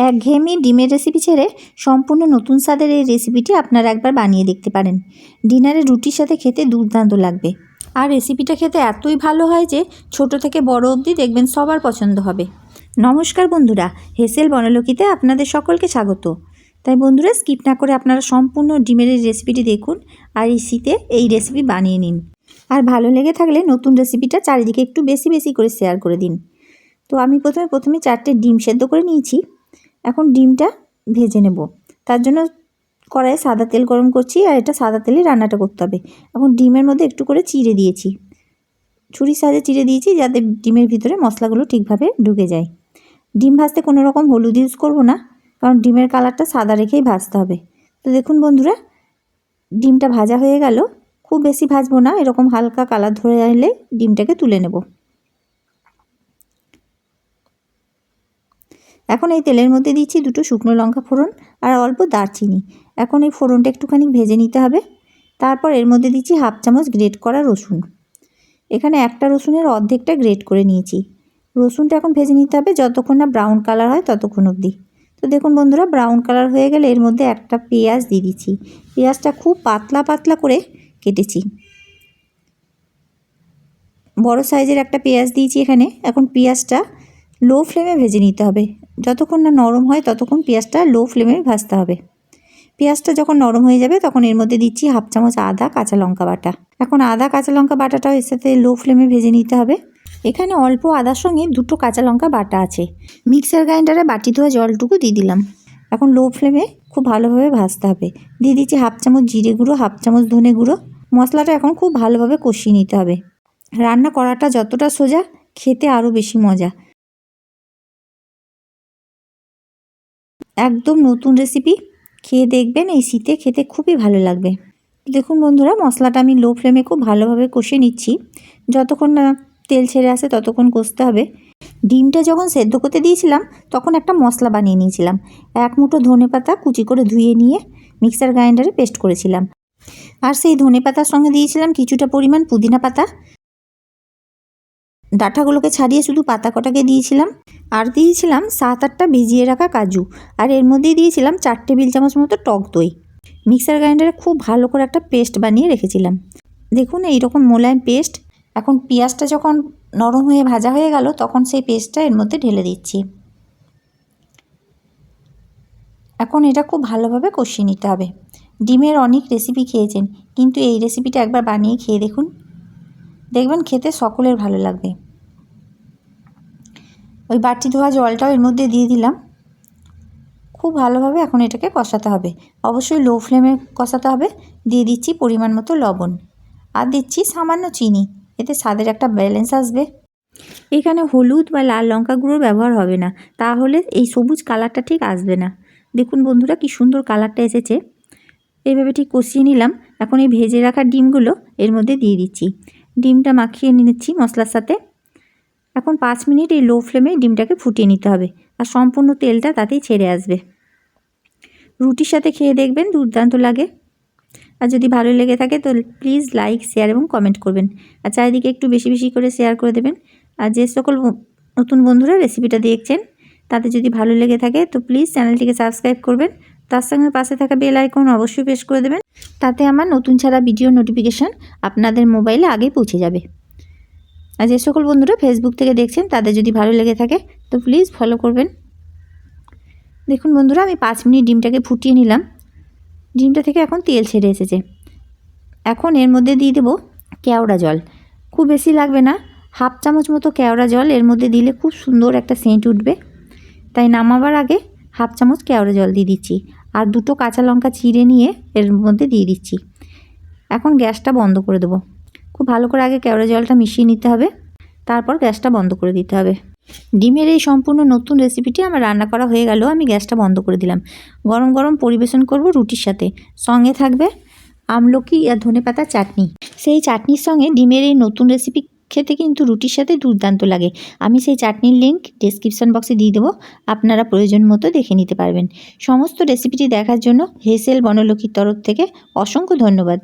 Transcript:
একঘেয়েমি ডিমের রেসিপি ছেড়ে সম্পূর্ণ নতুন স্বাদের এই রেসিপিটি আপনারা একবার বানিয়ে দেখতে পারেন। ডিনারে রুটির সাথে খেতে দুর্দান্ত লাগবে। আর রেসিপিটা খেতে এতই ভালো হয় যে ছোট থেকে বড় অবধি দেখবেন সবার পছন্দ হবে। নমস্কার বন্ধুরা, হেসেল বনলকিতে আপনাদের সকলকে স্বাগত। তাই বন্ধুরা স্কিপ না করে আপনারা সম্পূর্ণ ডিমের এই রেসিপিটি দেখুন আর এই শীতে এই রেসিপি বানিয়ে নিন। আর ভালো লেগে থাকলে নতুন রেসিপিটা চারিদিকে একটু বেশি বেশি করে শেয়ার করে দিন। তো আমি প্রথমে প্রথমে চারটে ডিম সেদ্ধ করে নিয়েছি। এখন ডিমটা ভেজে নেব। তার জন্য কড়াইয়ে সাদা তেল গরম করছি আর এটা সাদা তেলে রান্নাটা করতে হবে। এখন ডিমের মধ্যে একটু করে চিড়ে দিয়েছি। ছুরির সাহায্যে চিড়ে দিয়েছি যাতে ডিমের ভিতরে মশলাগুলো ঠিকভাবে ঢুকে যায়। ডিম ভাজতে কোনো রকম হলুদ ইউজ করব না, কারণ ডিমের কালারটা সাদা রেখেই ভাজতে হবে। তো দেখুন বন্ধুরা, ডিমটা ভাজা হয়ে গেল। খুব বেশি ভাজবো না, এরকম হালকা কালার ধরে এলে ডিমটাকে তুলে নেব। এখন এই তেলের মধ্যে দিচ্ছি দুটো শুকনো লঙ্কা ফোড়ন আর অল্প দারচিনি। এখন এই ফোড়নটা একটুখানি ভেজে নিতে হবে। তারপর এর মধ্যে দিচ্ছি হাফ চামচ গ্রেট করা রসুন। এখানে একটা রসুনের অর্ধেকটা গ্রেট করে নিয়েছি। রসুনটা এখন ভেজে নিতে হবে যতক্ষণ না ব্রাউন কালার হয় ততক্ষণ অবধি। তো দেখুন বন্ধুরা, ব্রাউন কালার হয়ে গেলে এর মধ্যে একটা পেঁয়াজ দিয়ে দিচ্ছি। পেঁয়াজটা খুব পাতলা পাতলা করে কেটেছি। বড় সাইজের একটা পেঁয়াজ দিয়েছি এখানে। এখন পেঁয়াজটা লো ফ্লেমে ভেজে নিতে হবে। যতক্ষণ না নরম হয় ততক্ষণ পেঁয়াজটা লো ফ্লেমে ভাজতে হবে। পেঁয়াজটা যখন নরম হয়ে যাবে তখন এর মধ্যে দিচ্ছি হাফ চামচ আদা কাঁচা লঙ্কা বাটা। এখন আদা কাঁচা লঙ্কা বাটাটাও এর সাথে লো ফ্লেমে ভেজে নিতে হবে। এখানে অল্প আদার সঙ্গে দুটো কাঁচা লঙ্কা বাটা আছে। মিক্সার গ্রাইন্ডারে বাটি ধোয়া জলটুকু দিয়ে দিলাম। এখন লো ফ্লেমে খুব ভালোভাবে ভাজতে হবে। দিয়ে দিচ্ছি হাফ চামচ জিরে গুঁড়ো, হাফ চামচ ধনে গুঁড়ো। মশলাটা এখন খুব ভালোভাবে কষিয়ে নিতে হবে। রান্না করাটা যতটা সোজা, খেতে আরও বেশি মজা। একদম নতুন রেসিপি খেয়ে দেখবেন, এই শীতে খেতে খুবই ভালো লাগবে। দেখুন বন্ধুরা, মশলাটা আমি লো ফ্লেমে খুব ভালোভাবে কষে নিচ্ছি। যতক্ষণ না তেল ছেড়ে আসে, ততক্ষণ কষতে হবে। ডিমটা যখন সেদ্ধ করতে দিয়েছিলাম, তখন একটা মশলা বানিয়ে নিয়েছিলাম। এক মুঠো ধনে পাতা কুচি করে ধুয়ে নিয়ে মিক্সার গ্রাইন্ডারে পেস্ট করেছিলাম। আর সেই ধনে পাতার সঙ্গে দিয়েছিলাম কিছুটা পরিমাণ পুদিনা পাতা। ডাঁটাগুলোকে ছাড়িয়ে শুধু পাতা কটাকে দিয়েছিলাম আর দিয়েছিলাম সাত আটটা ভিজিয়ে রাখা কাজু আর এর মধ্যেই দিয়েছিলাম চার টেবিল চামচ মতো টক দই। মিক্সার গ্রাইন্ডারে খুব ভালো করে একটা পেস্ট বানিয়ে রেখেছিলাম। দেখুন এইরকম মোলায়েম পেস্ট। এখন পেঁয়াজটা যখন নরম হয়ে ভাজা হয়ে গেল, তখন সেই পেস্টটা এর মধ্যে ঢেলে দিচ্ছি। এখন এটা খুব ভালোভাবে কষিয়ে নিতে হবে। ডিমের অনেক রেসিপি খেয়েছেন, কিন্তু এই রেসিপিটা একবার বানিয়ে খেয়ে দেখুন। দেখবেন খেতে সকলের ভালো লাগবে। ওই বাটি ধোয়া জলটাও এর মধ্যে দিয়ে দিলাম। খুব ভালোভাবে এখন এটাকে কষাতে হবে। অবশ্যই লো ফ্লেমে কষাতে হবে। দিয়ে দিচ্ছি পরিমাণ মতো লবণ। আর দিচ্ছি সামান্য চিনি। এতে স্বাদের একটা ব্যালেন্স আসবে। এখানে হলুদ বা লাল লঙ্কা গুঁড়োর ব্যবহার হবে না। তাহলে এই সবুজ কালারটা ঠিক আসবে না। দেখুন বন্ধুরা কি সুন্দর কালারটা এসেছে। এইভাবে ঠিক কষিয়ে নিলাম। এখন এই ভেজে রাখা ডিমগুলো এর মধ্যে দিয়ে দিচ্ছি। ডিমটা মাখিয়ে নিচ্ছি মশলার সাথে। এখন পাঁচ মিনিট এই লো ফ্লেমে ডিমটাকে ফুটিয়ে নিতে হবে আর সম্পূর্ণ তেলটা তাতেই ছেড়ে আসবে। রুটির সাথে খেয়ে দেখবেন দুর্দান্ত লাগে। আর যদি ভালো লেগে থাকে তো প্লিজ লাইক শেয়ার এবং কমেন্ট করবেন। আর চারিদিকে একটু বেশি বেশি করে শেয়ার করে দেবেন। আর যে সকল নতুন বন্ধুরা রেসিপিটা দেখছেন তাতে যদি ভালো লেগে থাকে তো প্লিজ চ্যানেলটিকে সাবস্ক্রাইব করবেন। তার সঙ্গে পাশে থাকা বেল আইকন অবশ্যই প্রেস করে দেবেন। তাতে আমার নতুন ছাড়া ভিডিও নোটিফিকেশান আপনাদের মোবাইলে আগে পৌঁছে যাবে। আর যে সকল বন্ধুরা ফেসবুক থেকে দেখছেন, তাদের যদি ভালো লেগে থাকে, তো প্লিজ ফলো করবেন। দেখুন বন্ধুরা, আমি পাঁচ মিনিট ডিমটাকে ফুটিয়ে নিলাম। ডিমটা থেকে এখন তেল ছেড়ে এসেছে। এখন এর মধ্যে দিয়ে দেবো কেওড়া জল। খুব বেশি লাগবে না, হাফ চামচ মতো কেওড়া জল এর মধ্যে দিলে খুব সুন্দর একটা সেন্ট উঠবে। তাই নামাবার আগে হাফ চামচ কেওড়া জল দিয়ে দিচ্ছি। আর দুটো কাঁচা লঙ্কা চিড়ে নিয়ে এর মধ্যে দিয়ে দিচ্ছি। এখন গ্যাসটা বন্ধ করে দেবো। খুব ভালো করে আগে কেওড়া জলটা মিশিয়ে নিতে হবে। তারপর গ্যাসটা বন্ধ করে দিতে হবে। ডিমের এই সম্পূর্ণ নতুন রেসিপিটি আমার রান্না করা হয়ে গেল, আমি গ্যাসটা বন্ধ করে দিলাম। গরম গরম পরিবেশন করব রুটির সাথে। সঙ্গে থাকবে আমলকি আর ধনে পাতা চাটনি। সেই চাটনির সঙ্গে ডিমের এই নতুন রেসিপি খেতে কিন্তু রুটির সাথে দুর্দান্ত লাগে। আমি সেই চাটনির লিঙ্ক ডিসক্রিপশন বক্সে দিয়ে দেবো। আপনারা প্রয়োজন মতো দেখে নিতে পারবেন। সমস্ত রেসিপিটি দেখার জন্য হেসেল বনলক্ষীর তরফ থেকে অসংখ্য ধন্যবাদ।